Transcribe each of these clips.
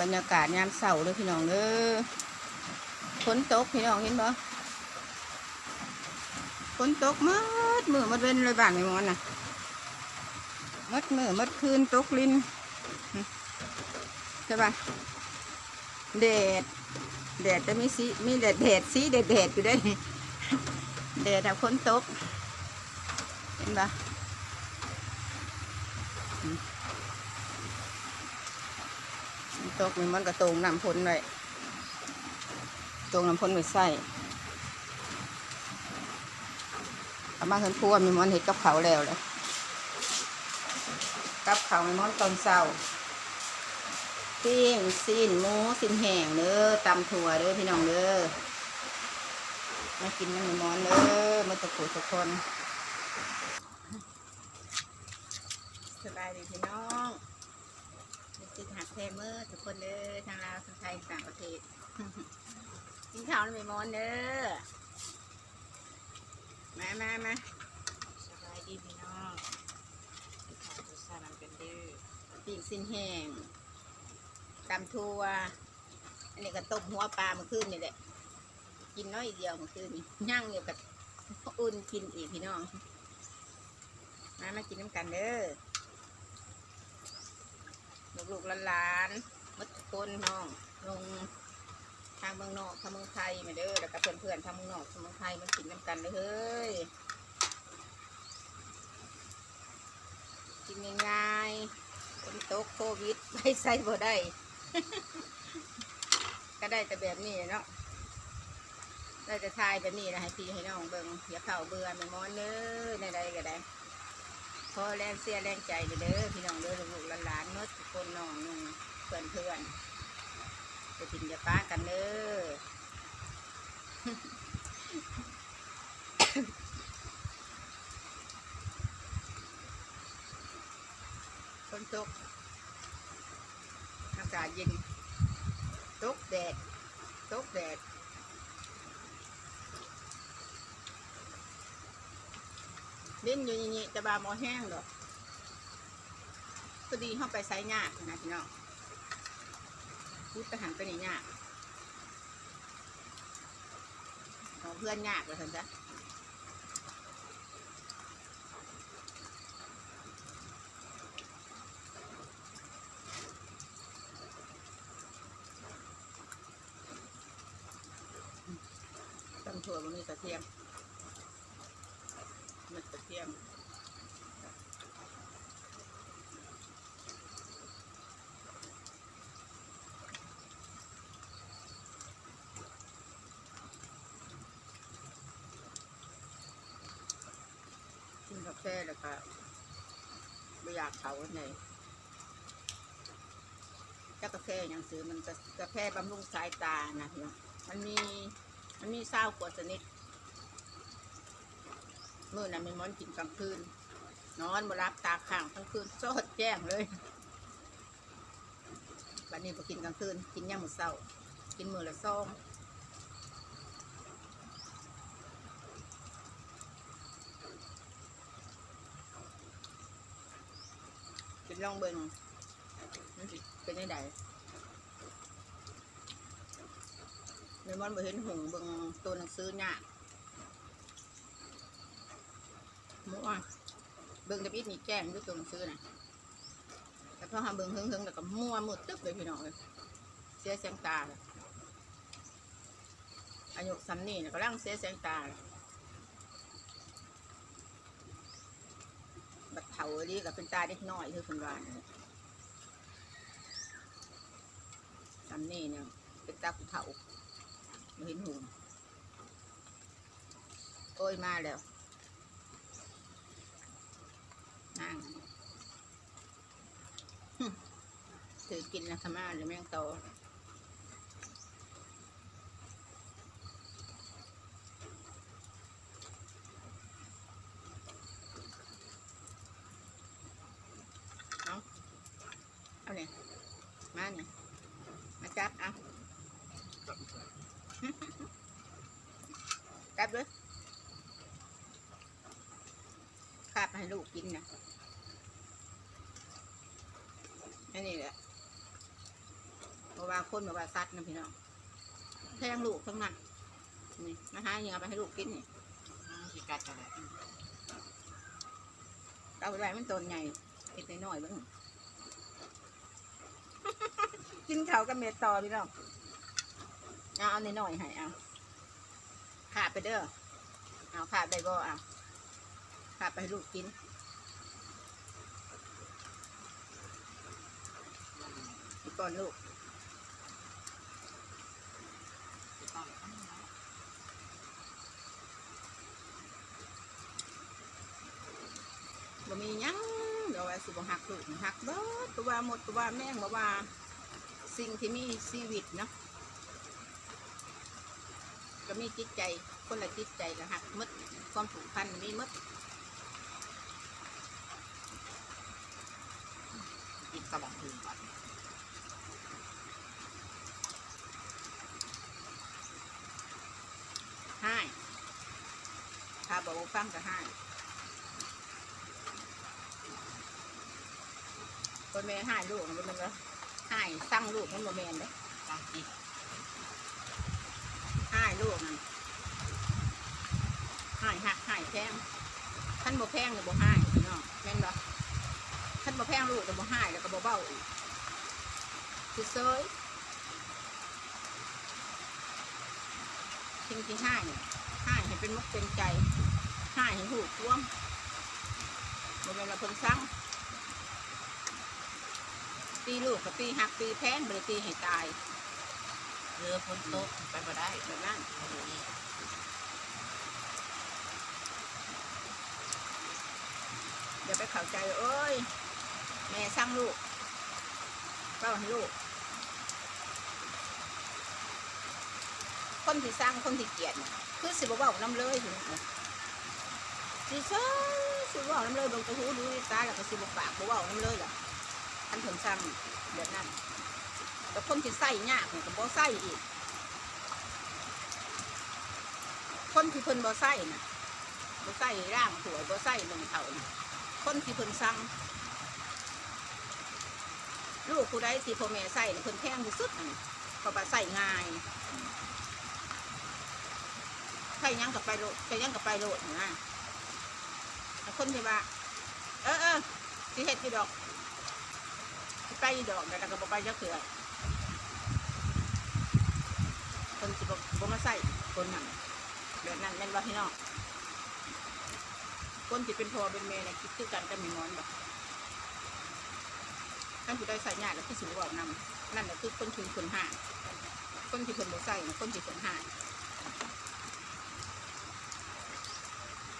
บรรยากาศยามเสาร์เลยพี่น้องเด้อฝนตกพี่น้องเห็นบ่ฝนตกมืดมือมัดเว้นเลยบ้านไม่มอนน่ะมัดมือมัดคืนตกลินใช่ปะแดดแดดจะมีสีมีแดดแดดสีแดดแดดอยู่ได้แดดแต่ฝนตกเห็นปะ ตกมันก็ตรงน้ำพ้นเลยตรงน้ำพ้นไปใส่เอามาเพิ่นพัวมีมอนเห็ดกับเขาแล้วเลยกับเขามีมอนตอนเช้าปิ้งซีนหมูซีนแห้งเด้อตำถั่วเด้อพี่น้องเด้อมากินน้ำมีมอนเด้อมาตะกุทุกคนสบายดีพี่น้อง มีจิตหักแพเมอร์ทุกคนเด้อทางลาวทางไทยต่างประเทศกินข้าวไม่มอนเด้อมามามาสบายดีพี่น้องที่ขอตัวสานันเป็นดื้อปีกสินแห้งตำทัวอันนี้ก็ต้มหัวปลาเมื่อคืนนี่แหละกินน้อยเดียวเมื่อคืนนี่ย่างเดียวกับอุ่นกินอีกพี่น้องมามากินน้ำกันเด้อ ลูกหลานมัดทุกคนน้องลงทางเมืองนอกทางเมืองไทยมาเด้อแล้วก็เพื่อนๆทางเมืองนอกทางเมืองไทยมากินน้ำกันเลยเฮ้ยกินง่ายๆคนโตกโควิดไปใส่บ่ได้ ก็ได้แต่แบบนี้เนาะได้แต่ทายแบบนี้นะให้พี่ให้น้องเบิ่งอย่าเข้าเบื่อไม่มอนเด้อในใดก็ได้ อแรงเสียแรงใจเด้อพี่น้องเด้อลูกหลานเมื่อทุกคนน้องนุ่งเพื่อนเพื่อนจะกินจะป้ากันเด้อฝนตกอากาศเย็นตกแดดตกแดด ล่นอยู่อย่างนี้แต่บาหมอแห้งหรอกพอดีเข้าไปไซยากนะพี่น้องพูดทหารไปนี่ยากของเพื่อนยากเลยท่านจ้ะตำถั่วมันมีกระเทียม มันกระเทียมกินกาแฟแล้วก็ไม่อยากเขาไหนถ้ากาแฟอย่างซื้อมันจะกาแฟบำรุงสายตานะพี่น้องมันมีมันมีเศร้ากว่าชนิด มื่อนั้นมันมันกินกลางคืน นอนมารับตาข้างทั้งคืนโซดแจ้งเลยบัดนี้พอกินกลางคืน กินย่างมือเศร้า กินมือละซองเป็นลองเบิ่งมันสิเป็นยังไงในมันบ่เห็นหงเบิ่งตัวหนังสือเนี่ยากมั่ว เบิ่งกับอีกนี่แก้มด้วยตัวหนังสือน่ะแต่พอหาเบิ่งเฮิงๆแล้วก็มั่วมืดตึ๊บเลยพี่น้องเลยเสียแสงตาเลยอายุสันนี่นะก็ร่างเสียแสงตาเลยบัดเถาอันนี้ก็เป็นตาเด็กน้อยคือคนว่านะสันนี่เนี่ยเป็นตาผู้เฒ่าเห็นหูโอ้ยมาแล้ว นั่งหึถือกินนะขมาหรือแมงโตอเอาเอาเนี่ยมาเนี่ยมาจับเอา จับเลยคาบให้ ลูกกินนะอันนี้แหละว่าคนบ่ว่าสัตว์นะพี่น้องแทงลูกทั้งนั้นนี่นะฮะยังเอาไปให้ลูกกินนี่อืมสิกัดกันเลยเอาไปไว้มันตนใหญ่เล็กน้อยๆเบ้างกินข้าวกับเม็ดต่อพี่น้องเอาเอาน้อยๆให้เอาขาดไปเด้อเอาขาดไปบ่เอา ขาดไปลูกกินก่อนลูกบ่มียังเดี๋ยวว่าสิบ่หักลูกหักเบิดตัวว่าหมดตัวว่าแม่งบ่ว่า สิ่งที่มีชีวิตเนาะก็มีจิตใจ คนละจิตใจก็หักมดความผูกพันมีมด กินกระบอกคืนก่อนให้ถ้าบอกว่าฟังก็ให้คนแม่ให้ลูกมันมันก็ให้สร้างลูกมันบ่แม่นเด้ตั้งกินให้ลูกนั่นให้หักให้แพงท่านบ่แพงเนี่ยบ่ให้พี่น้องแม่นบ่ ท่านบ่แพงลูกแต่บ่ให้แล้วก็บ่เบาอีกคือเซยสิ่งที่ให้เนี่ยให้ให้เป็นมุกเป็นใจให้ให้หูกว้างบ่แม่นว่าเพิ่นสั่งตีลูกกับตีหักตีแพงบ่ได้ตีให้ตายเรือพ้นโต๊ะไปบ่ได้แบบนั้นอย่าไปเข้าใจเอ้ย แม่สร้างลูกเป้าให้ลูก คนที่สร้างคนที่เกลียดน่ะคือสิบเว้าน้ำเลยถึงนะสิเซ่สิบเว้าน้ำเลยเบางกระหูดูตาแล้วก็สิบปากบ่เว้าน้ำเลยล่ะท่านผลสร้างแบบนั้นแต่คนที่ใส่ยากเนี่ยก็บ่ใส่อีก คนที่เพิ่นบ่ใส่น่ะบ่ใส่ร่างสวยบ่ใส่หนึ่งเท่าน่ะคนที่เพิ่นสั่ง ลูกผู้ใดที่พ่อแม่ใส่เพิ่นแพงที่สุดนั่นเพราะว่าใส่ง่ายใส่ยังกับไปโลดใส่ยังกับไปโลดนะแต่คนที่ว่าเออเออสิเฮ็ดที่ดอกสิไปยี่ดอกแต่ก็บ่ไปจักเถื่อคนสิบ่บ่มาใส่คนนั้นแบบนั้นแม่นว่าพี่น้องคนที่เป็นพ่อเป็นแม่เนี่ยคิดคือกันกับม่นอนแบบ ท่านผู้ใดใส่ยากแล้วคือสูงกว่านำนั่นแหละคือคนชุนคนห่างคนที่คนบ่ใส่น่ะคนที่คนห่าง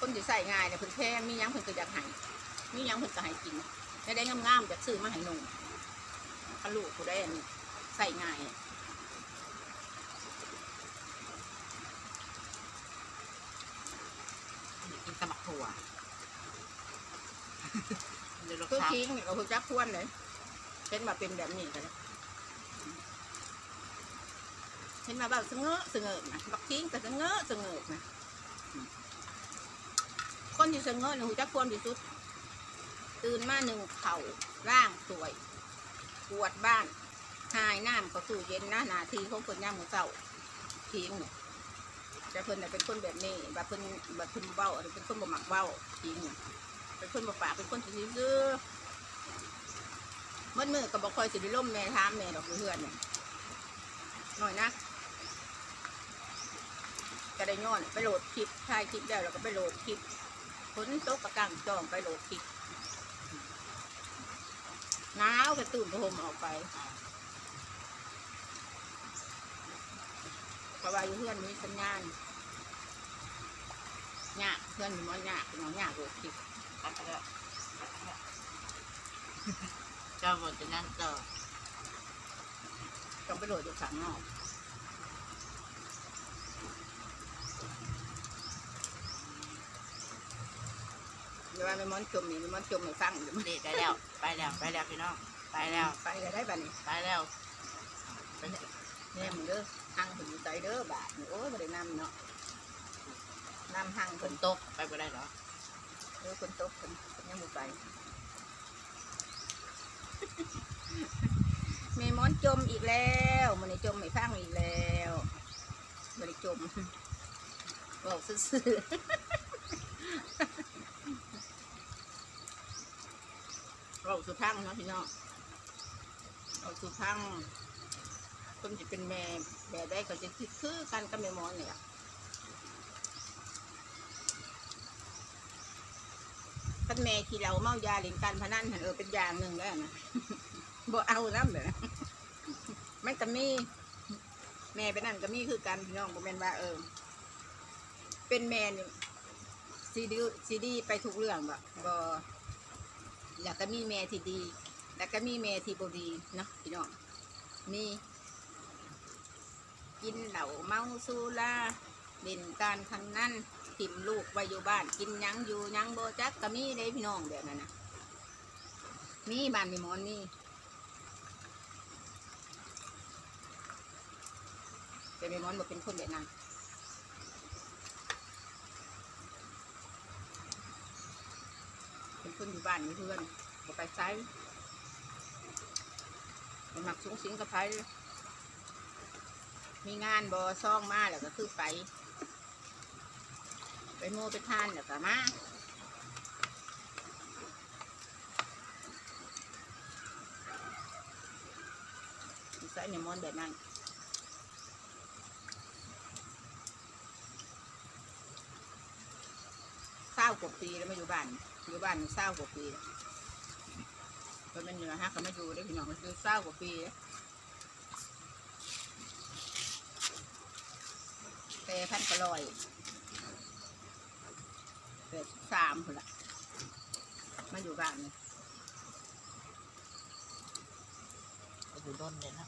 คนที่ใส่ง่ายเนี่ยเพิ่นแพงมีหยังเพิ่นก็อยากให้มีหยังเพิ่นก็ให้กินได้ได้งามๆจากซื้อมาให้นุ่งถ้าลูกผู้ใดอันนี้ใส่ง่ายกินกระบอกถั่วเดี๋ยวเราคือซับทิ้งเนี่ยเราคือจักทวนเลย เห็นมาเป็นแบบนี้กันเลยเห็นมาแบบเสงอเสงอนะบักทิ้งแต่เสงอสงอนะคนที่เสงอเนี่ยหูจักควรที่สุด ตื่นมาหนึ่งเข่าร่างสวยปวดบ้านหายน้ำก็สู่เย็นหนะนาทีเของคนย่ามมือเศร้าทิ้งแต่เพิ่นน่ะเป็นคนแบบนี้แบบเพิ่นแบบเพิ่นเบ้าอันนี้เป็นคนบ่มักเบ้าทิ้งเนี่ยเป็นคนบ่ปากเป็นคนที่ซื่อ ๆมันมือกับบ่คอยสิได้ล่มแม่ถามแม่ดอกอยู่เฮือนเนี่ยหน่อยนะก็ได้ย้อนไปโหลดคลิปถ่ายคลิปแล้วแล้วก็ไปโหลดคลิปฝนตกกระกังจองไปโหลดคลิปหนาวก็ตื่นพรมออกไปเพราะว่าอยู่เฮือนมีสัญญาณยากเพื่อนมีมันยากน้องยากโหลดคลิป ตัดไปแล้วตัดไปแล้วเจ้าบนจะนั่นต่อต้องไปโหลดอยู่ข้างนอกเดี๋ยวว่าไม่มอนจมนี่ไม่มอนจมไม่ฟังเดี๋ยวมันเด็ดได้แล้ว ไปแล้วไปแล้วพี่น้องไปแล้วไปก็ได้บ้านี้ไปแล้วไปเนี่ยมึงเด้อหังถึงใจเด้อบาทนี่โอ้ยไม่ได้นำเนาะนำหังฝคนนตกไปบ่ได้เหรอเออคนตกคนคนยังบ่ไป เมมอน จมอีกแล้วมันได้จมไม่ฟังอีกแล้วมันได้จมบอกซื่อเราสุพังเนาะพี่น้องเราสุพังคนจะเป็นแม่แบบได้ก็จะคิดคือกันกับแม่มอนเนี่ยท่านแม่ที่เราเมายาเล่นการพนันหันเออเป็นอย่างหนึ่งแล้วนะบ่เอาน้ำเลย มันก็มี แม่ไปนั่นก็มีคือกันพี่น้องบ่แม่นว่าเออ เป็นแม่นี่ซีดีซีดีไปทุกเรื่องบ่บ่อยากก็มีแม่ที่ดี แล้วก็มีแม่ที่บ่ดีเนาะพี่น้องมีกินเหล้าเมาสุราเล่นการพนันทิมลูกไว้อยู่บ้าน กินยังอยู่ยังโบจักก็มีเด้พี่น้องแบบนั้นนะมีบ้านมีมอนมี แต่แม่มอนบอกเป็นคนแบบนั้นเป็นคนอยู่บ้านอยู่เพื่อนบอกไปไซมันหมักสูงสิงกับไผมีงานบอซ่องมาแล้วก็คือไป ไปโม่ไปทานแล้วก็มาใส่แม่มอนแบบนั้น เศร้า กว่าปีแล้วมาอยู่บ้านอยู่บ้านเศร้ากว่าปีแล้วมันเหนือฮะก็มาอยู่ได้พี่น้องมันคือเศร้ากว่าปี แต่พันกระลอยเกิดสามคนละมาอยู่บ้านนี่ก็อยู่ด้นเลยนะ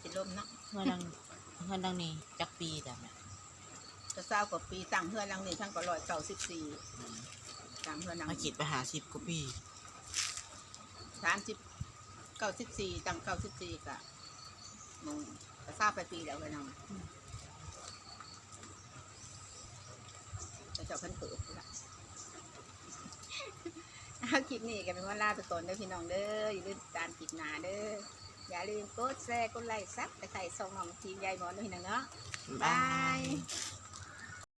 เดี๋ยวนี้จะล่มนะเมื่อดังเมื่อดังนี้จักปีแต่แม่จะเศร้ากว่าปีตั้งเพื่อนหลังนี้ทั้งกระลอยเก่าสิบสี่ตั้งเพื่อนหลังมาคิดไปหาสิบกว่าปีสามสิบเก้าสิบสี่ตั้งเก้าสิบสี่กะมงก็ทราบไปปีแล้วไปน้องจะเจาะพันเปิดละเอาคลิปนี้กันเป็นว่าลาไปก่อนเด้อพี่น้องเด้ออย่าลืมติดตามคลิปหน้าเด้อ อย่าลืมกดแชร์กดไลค์ซับไปใส่ซองน้องทีมยายหมอนด้วยพี่น้องเนาะบาบายย